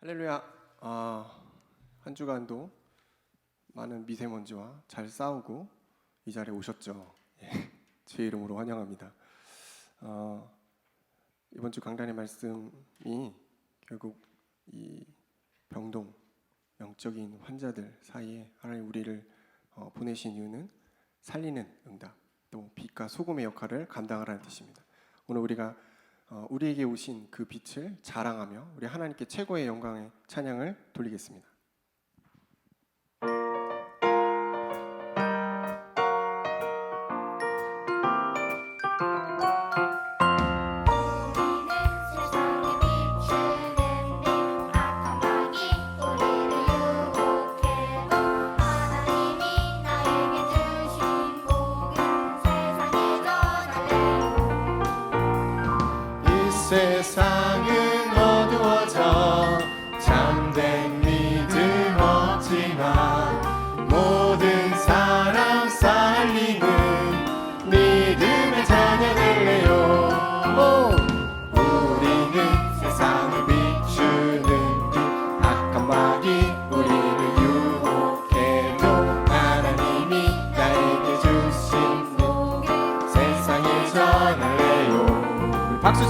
할렐루야. 아, 한 주간도 많은 미세먼지와 잘 싸우고 이 자리에 오셨죠. 예, 제 이름으로 환영합니다. 어, 이번 주 강단의 말씀이 결국 이 병동 영적인 환자들 사이에 하나님 우리를 어, 보내신 이유는 살리는 응답 또 빛과 소금의 역할을 감당하라는 뜻입니다. 오늘 우리가 어, 우리에게 오신 그 빛을 자랑하며 우리 하나님께 최고의 영광의 찬양을 돌리겠습니다. 세상은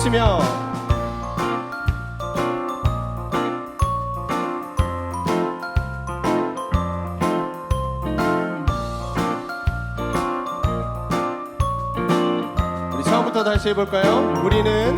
전할래요 우리 처음부터 다시 해볼까요? 우리는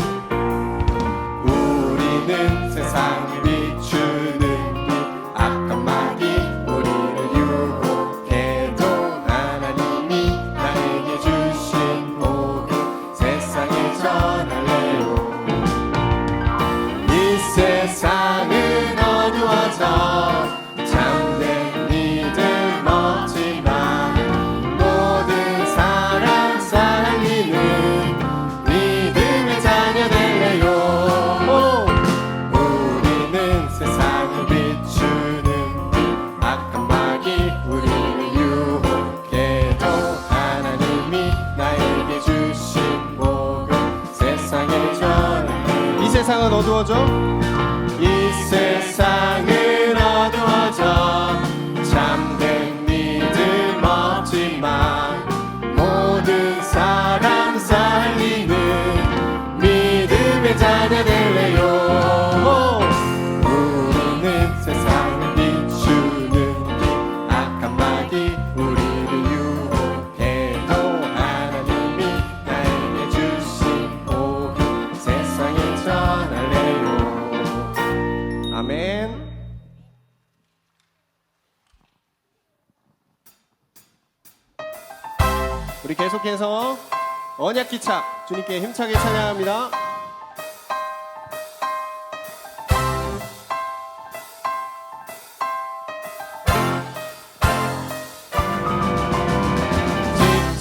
기차. 주님께 힘차게 찬양합니다.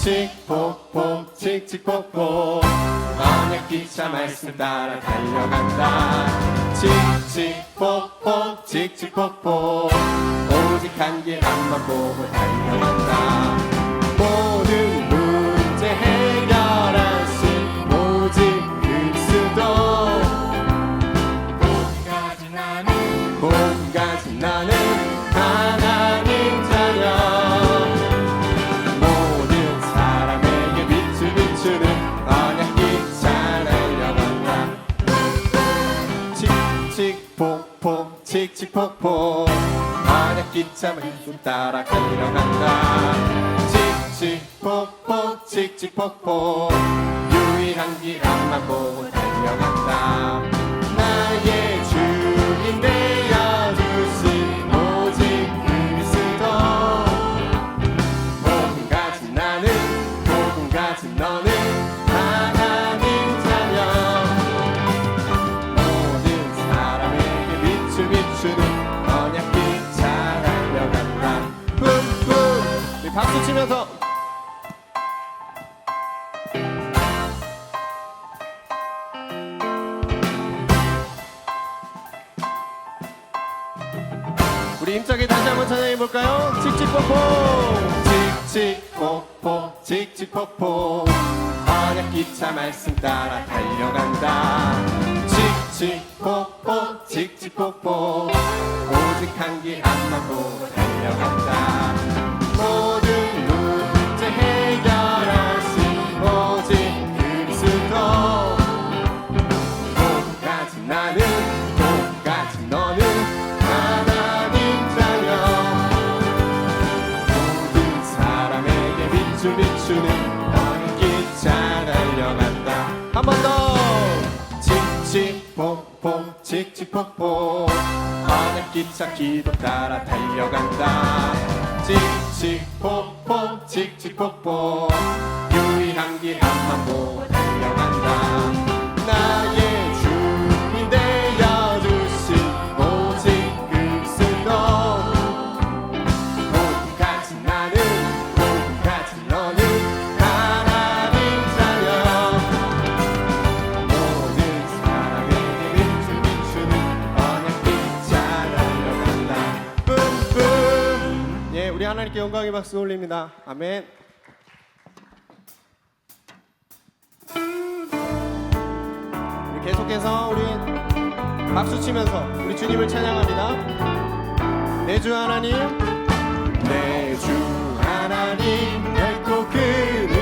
칙칙폭폭 칙칙폭폭. 언약 기차 말씀 따라 달려간다. 칙칙폭폭 칙칙폭폭. 오직 한길 앞만 보고 달려간다 폭폭 칙칙폭폭 언약 기차 말씀 따라 달려 박수 치면서. 우리 힘차게 다시 한번 찬양해 볼까요? 칙칙폭폭 칙칙폭폭 칙칙폭폭 언약 기차 말씀 따라 달려간다 칙칙폭폭 어느 기차기도 따라 달려간다. 칙칙폭폭 칙칙폭폭 유일한 길 한만 보고 하나님께 영광의 박수 올립니다. 아멘. 계속해서 우리 박수 치면서 우리 주님을 찬양합니다. 내 주 하나님, 내 주 하나님, 내꼭 그.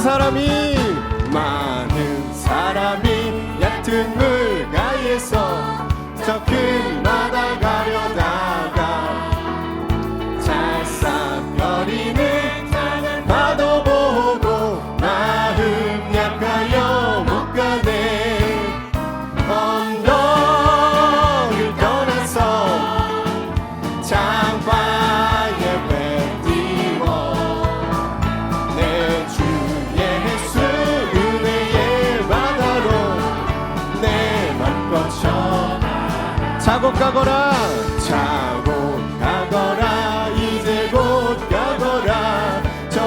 사람이 많은 사람이 얕은 물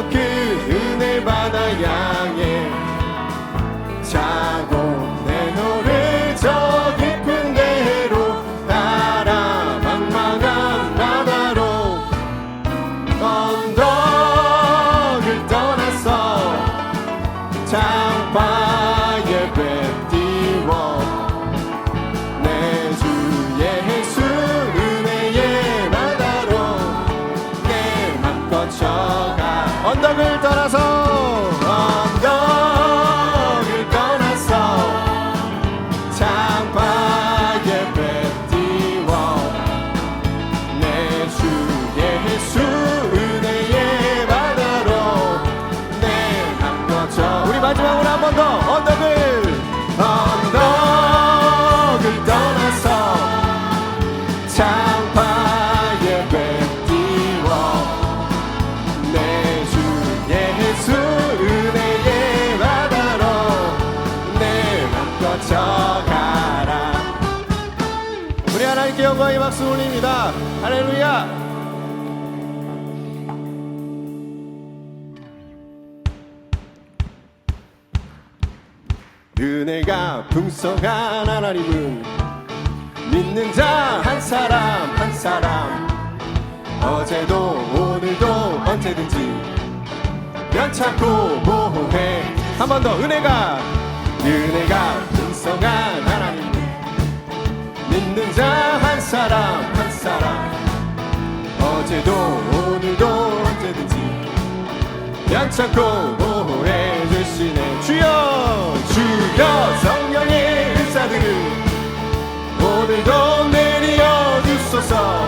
그 은혜 받아야 박수 올립니다. 할렐루야! 은혜가 풍성한 하나님은 믿는 자 한 사람 한 사람 어제도 오늘도 언제든지 연찮고 모호해 한 번 더 은혜가 은혜가 풍성한 하나님 믿는 자 한 사람 한 사람. 어제도 오늘도 언제든지 양차고 보호해 주시네. 주여 주여 성령의 은사들을 오늘도 내리어 주소서.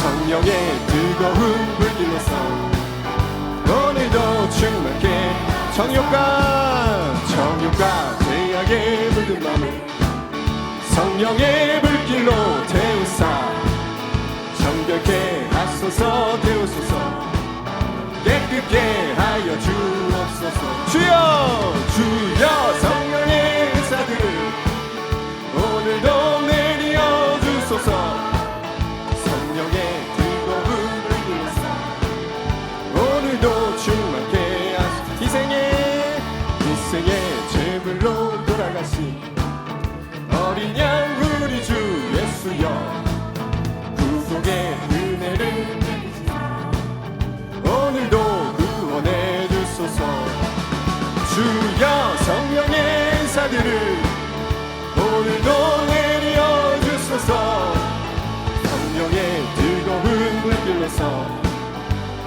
성령의 뜨거운 불길로서 오늘도 충만케 정육과+ 정육과 죄악의 묻은 마음을 성령의 불길로 태우사. 정결케 하소서 태우소서. 깨끗게 하여 주옵소서. 주여 주여 성령의 은사들을 오늘도 내려 주소서 어린 양 우리 주 예수여. 구속의 은혜를 오늘도 구원해 주소서. 주여 성령의 은사들을 오늘도 내려 주소서. 성령의 뜨거운 불길로서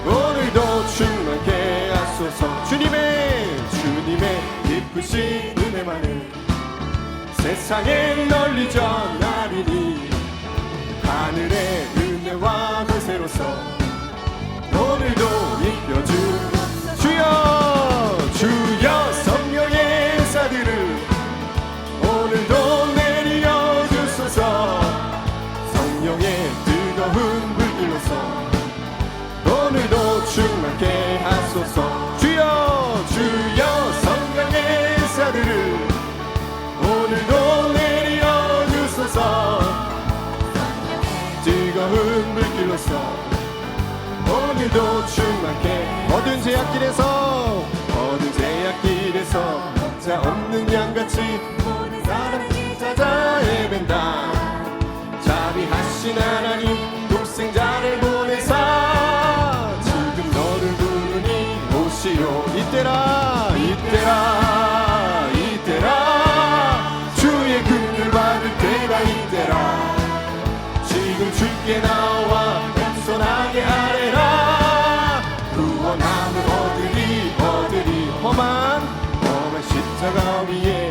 오늘도 충만케 하소서. 주님의 주님의 기쁘신 세상에 널리 전하리니 하늘의 은혜와 그새로서 오늘도 입혀주 주여 주소서 뜨거운 불길로서 오늘도 충만케 모든 제약길에서 모든 제약길에서 혼자 없는 양같이 모든 사람 찾아 헤맨다. 자비하신 하나님 주께 나와 겸손하게 아뢰라. 구원함을 얻으리 얻으리 험한 험한 십자가 위에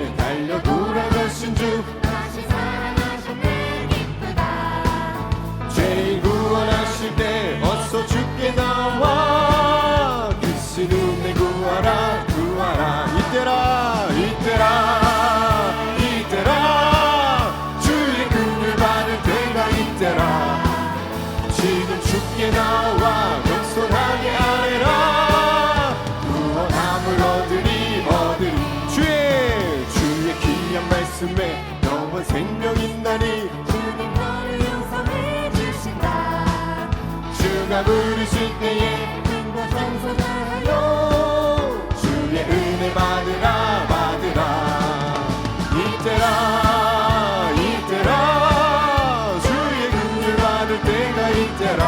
부르실 때에 힘과 청소하여 요. 주의 은혜 받으라 받으라. 이때라 이때라. 주의 긍휼 받을 때가 이때라.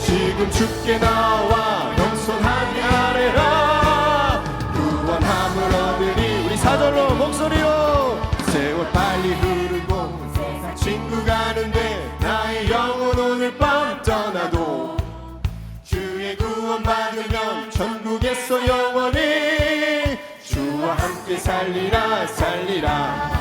지금 주께 나와 겸손하게 아뢰라. 구원함을 얻으리 우리 사절로 목소리로 세월 빨리 흐르고 친구 가는데 나의 영혼 오늘 밤 떠나도 받으면 천국에서 영원히 주와 함께 살리라 살리라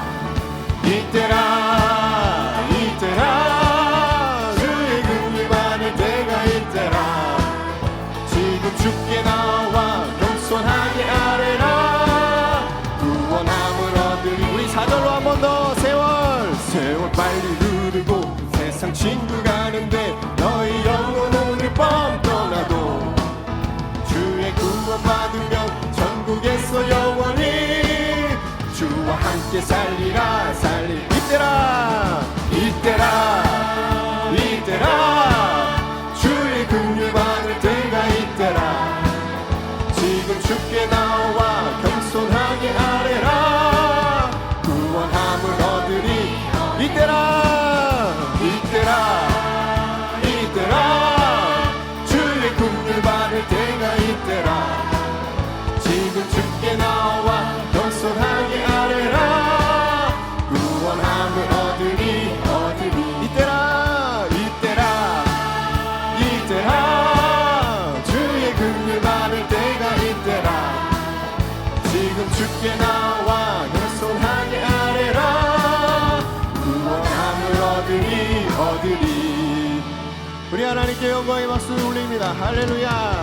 천국에서 영원히 주와 함께 살리라 살리. 이때라 이때라 Hallelujah.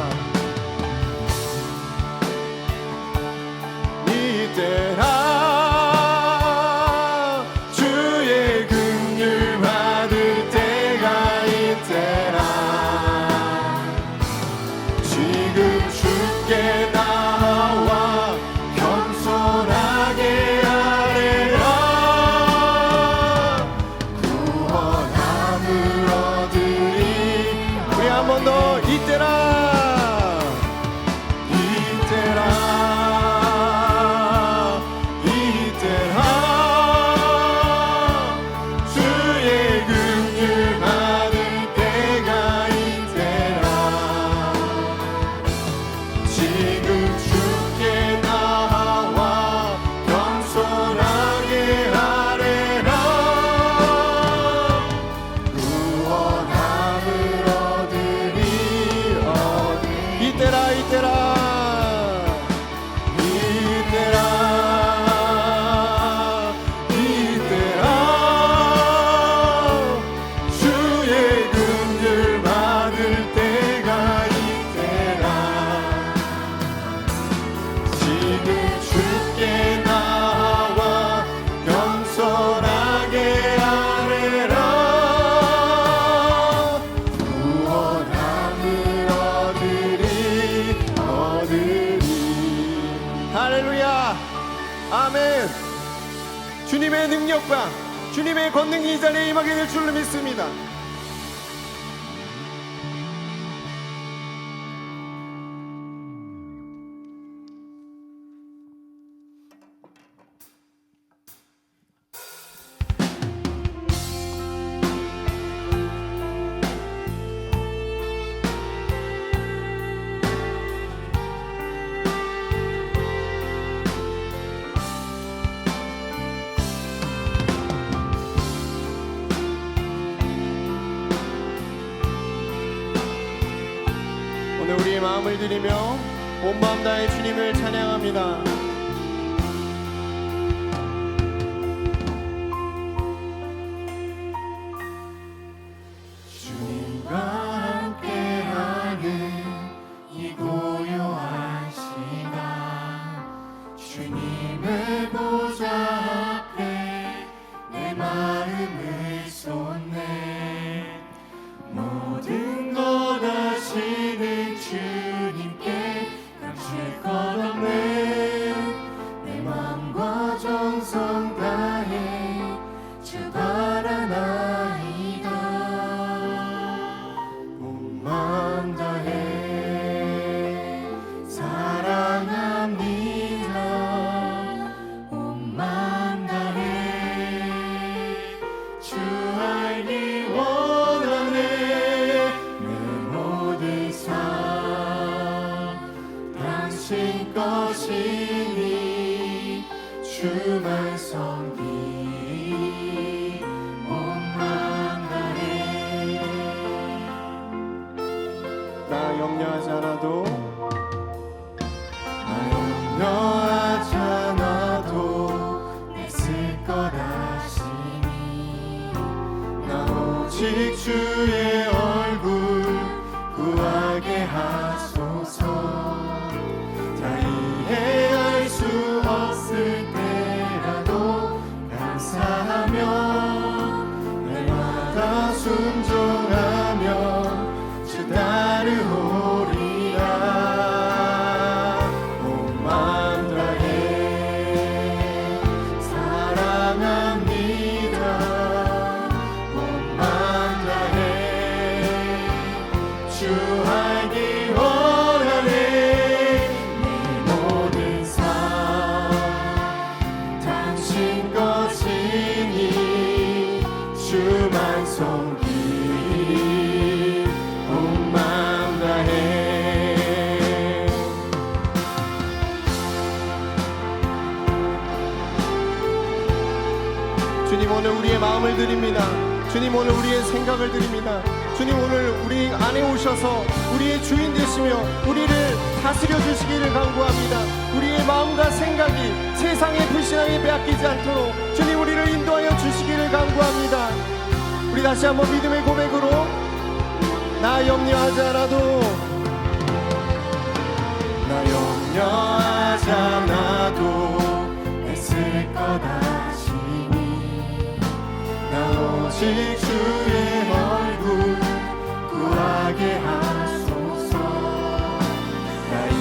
주님의 능력과 주님의 권능이 이 자리에 임하게 될 줄로 믿습니다. 우리의 마음을 드리며 온 마음 다해 주님을 찬양합니다. 오늘 우리의 생각을 드립니다. 주님 오늘 우리 안에 오셔서 우리의 주인 되시며 우리를 다스려 주시기를 간구합니다. 우리의 마음과 생각이 세상의 불신앙에 빼앗기지 않도록 주님 우리를 인도하여 주시기를 간구합니다. 우리 다시 한번 믿음의 고백으로 나 염려하지 않아도 나 염려하지 않아도 했을 거다. 구하게 하소서. 나이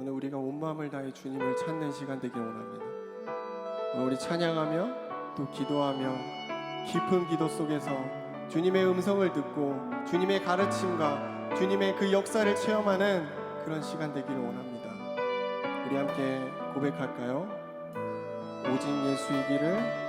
오늘 우리가 온 마음을 다해 주님을 찾는 시간 되길 원합니다. 우리 찬양하며 또 기도하며 깊은 기도 속에서 주님의 음성을 듣고 주님의 가르침과 주님의 그 역사를 체험하는 그런 시간 되기를 원합니다. 우리 함께 고백할까요? 오직 예수이기를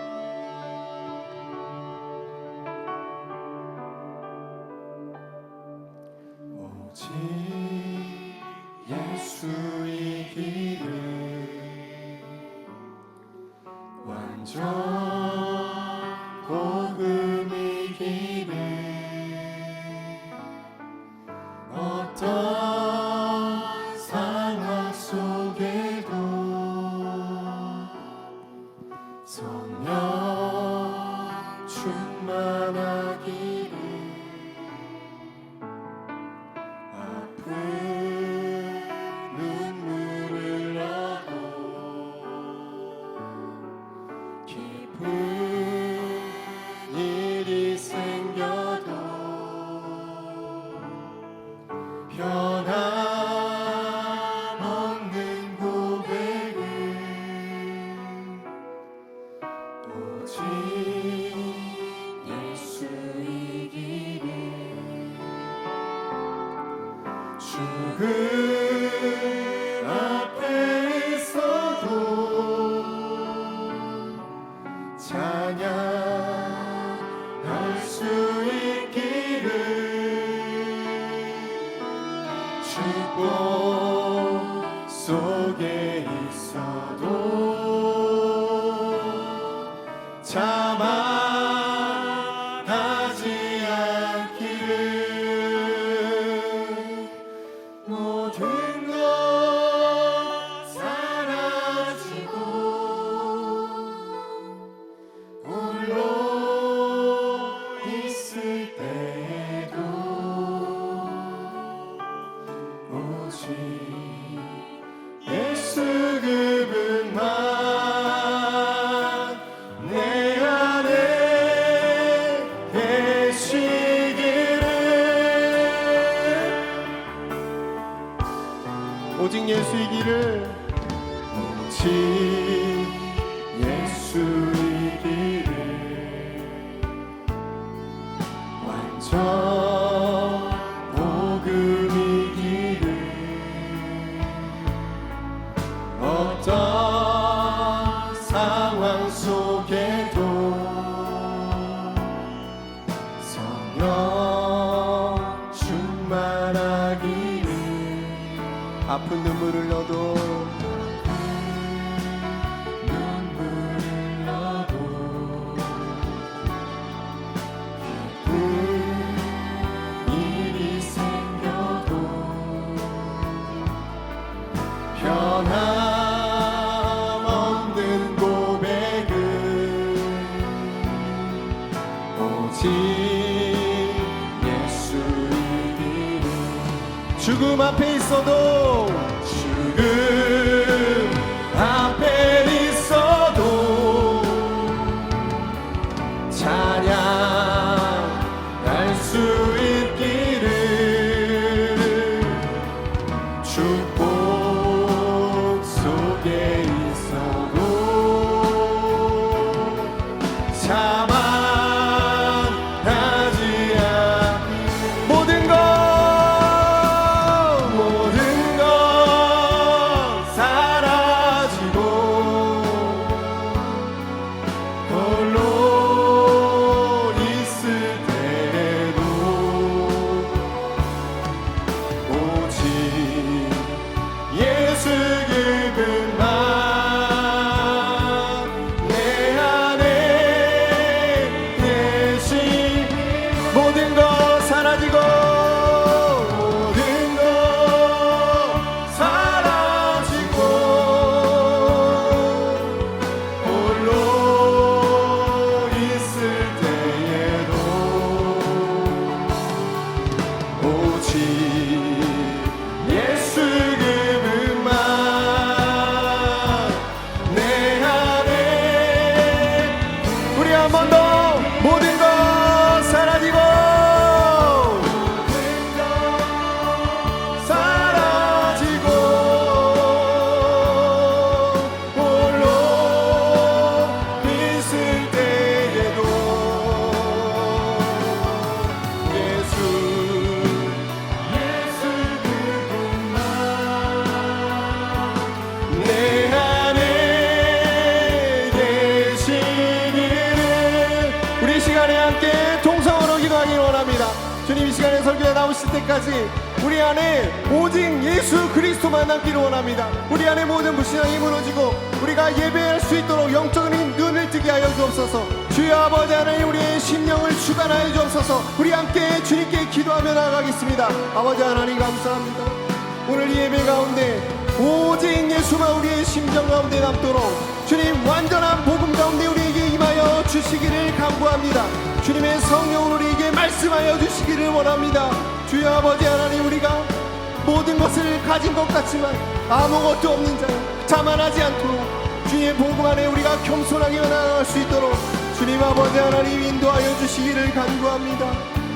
충 자만 죽 우리 안에 오직 예수 그리스도만 남기를 원합니다. 우리 안에 모든 불신앙이 무너지고 우리가 예배할 수 있도록 영적인 눈을 뜨게 하여 주옵소서. 주여 아버지 하나님 우리의 심령을 주관하여 주옵소서. 우리 함께 주님께 기도하며 나아가겠습니다. 아버지 하나님 감사합니다. 오늘 이 예배 가운데 오직 예수만 우리의 심정 가운데 남도록 주님 완전한 복음 가운데 우리에게 임하여 주시기를 간구합니다. 주님의 성령으로 우리에게 말씀하여 주시기를 원합니다 주여 아버지 하나님 우리가 모든 것을 가진 것 같지만 아무것도 없는 자 자만하지 않도록 주님의 복음 안에 우리가 겸손하게 나아갈 수 있도록 주님 아버지 하나님 인도하여 주시기를 간구합니다.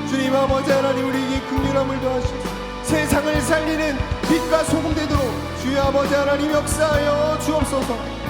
주님 아버지 하나님 우리에게 긍휼함을 더하시옵소서 세상을 살리는 빛과 소금 되도록 주여 아버지 하나님 역사하여 주옵소서